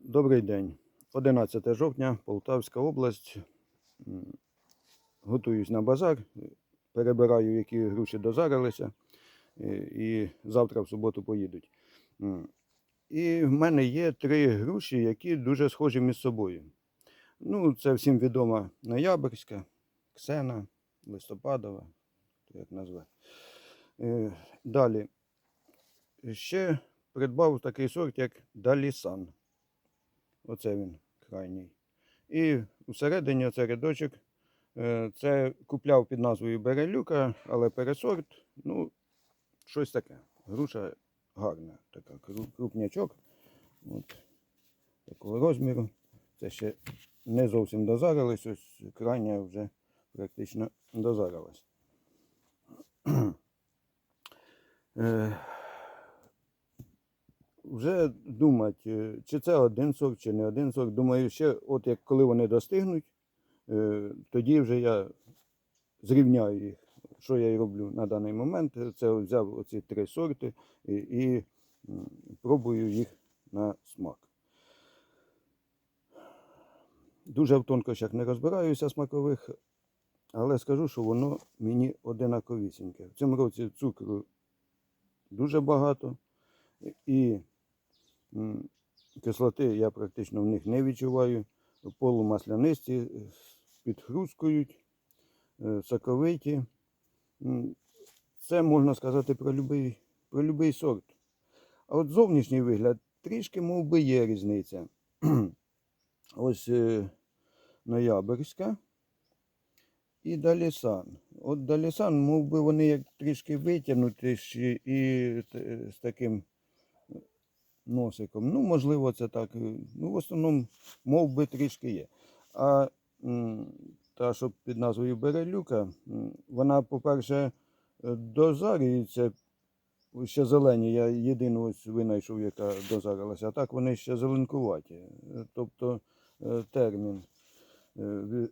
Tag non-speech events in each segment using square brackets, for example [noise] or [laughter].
Добрий день. 11 жовтня, Полтавська область. Готуюсь на базар, перебираю, які груші дозарилися, е, і завтра в суботу поїдуть. І в мене є три груші, які дуже схожі між собою. Ну, це всім відома Ноябрьська, Ксена, Листопадова, як назве. Е, Далі. Ще придбав такий сорт, як Далісан. Оце він крайній. І всередині оце рядочок. е, Це купляв під назвою Берелюка, але пересорт, ну, щось таке. Груша гарна, така крупнячок. От, такого розміру. Це ще не зовсім дозарились, ось крайня вже практично дозарилась. [clears throat] Е, вже думати, чи це один сорт, чи не один сорт. Думаю, ще от як коли вони достигнуть, е, тоді вже я зрівняю їх. Що я і роблю на даний момент. Це взяв оці три сорти і, і пробую їх на смак. Дуже в тонкощах не розбираюся смакових, але скажу, що воно мені одинаковісіньке. В цьому році цукру дуже багато. І кислоти я практично в них не відчуваю. Полумаслянисті е, підхрускують, е, соковиті. Це можна сказати про будь-який про любий сорт. А от зовнішній вигляд трішки мов би є різниця. [clears throat] Ось е, ноябрьська і Далісан. От Далісан, мов би вони як трішки витягнуті і з таким носиком. Ну, можливо, це так. е, Ну, в основному, мов би, трішки є. А та, що під назвою Берелюка, вона, по-перше, е, дозарюється. Ще зелені, я єдину ось винайшов, яка дозарилася, а так вони ще зеленкуваті. Е, Тобто термін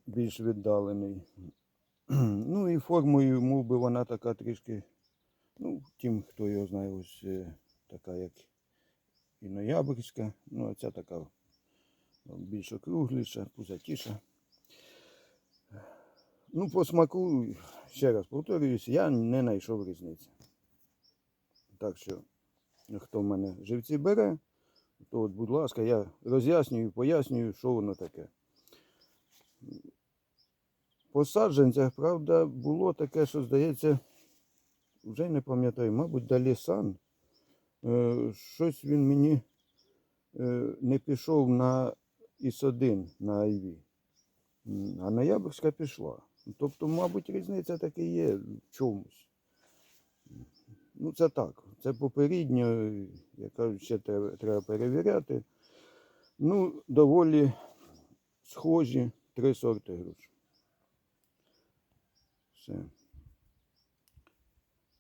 більш віддалений. [clears throat] Ну і формою, мов би, вона така трішки, ну, тим, хто його знає, ось така, як і ноябрьська. Ну, а ця така е, більш округліша, пузатіша. Ну, по смаку, ще раз повторююсь, я не знайшов різниці. Так що, хто в мене живці бере, то от, будь ласка, я роз'яснюю, пояснюю, що воно таке. По саджанцях, правда, було таке, що, здається, вже не пам'ятаю, мабуть, Далісан. Е, щось він мені е, не пішов на ІС-1 на. М, А ноябрьська пішла. Тобто, мабуть, різниця таки є в чомусь. Ну, це так. Це попередньо, я кажу, ще треба, треба перевіряти. Ну, доволі схожі три сорти груш. Все.